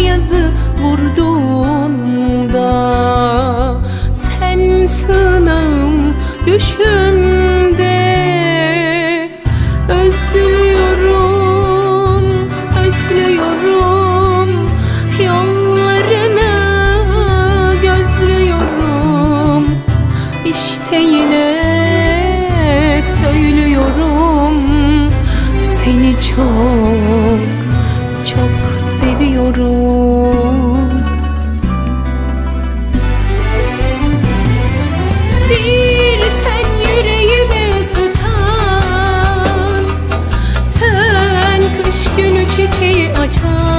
Kış ayazı vurduğunda Sen sığınağım düşümde. Özlüyorum, özlüyorum Yollarını gözlüyorum. İşte yine söylüyorum Seni çok, çok seviyorum Bir sen yüreğimi ısıtan Sen kış günü çiçeği açan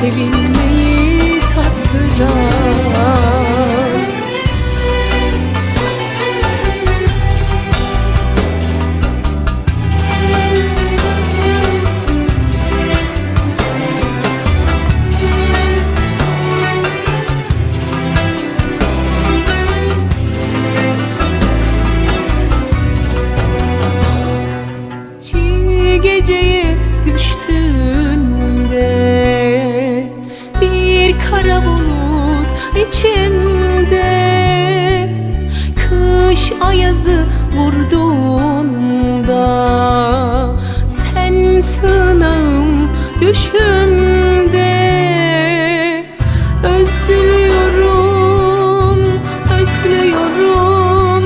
Sevilmeyi tattıran Kış ayazı vurduğunda Sen sığınağım düşümde. Özlüyorum, özlüyorum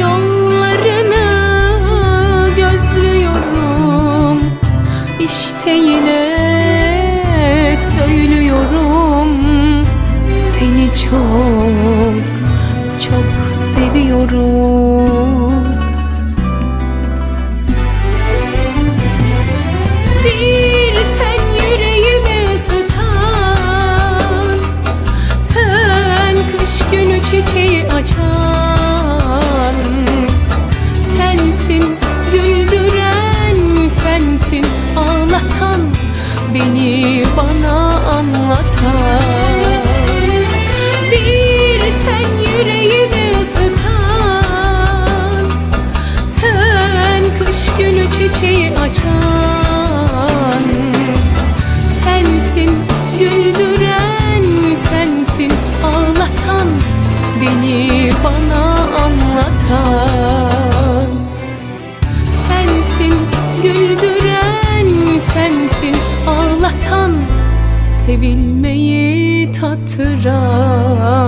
Yollarını gözlüyorum. İşte yine söylüyorum Seni çok, çok seviyorum Bir sen yüreğimi ısıtan Sen kış günü çiçeği açan. Sensin güldüren sensin ağlatan Beni bana anlatan günü çiçeği açan Sensin güldüren sensin ağlatan Beni bana anlatan. Sensin güldüren sensin ağlatan Sevilmeyi tattıran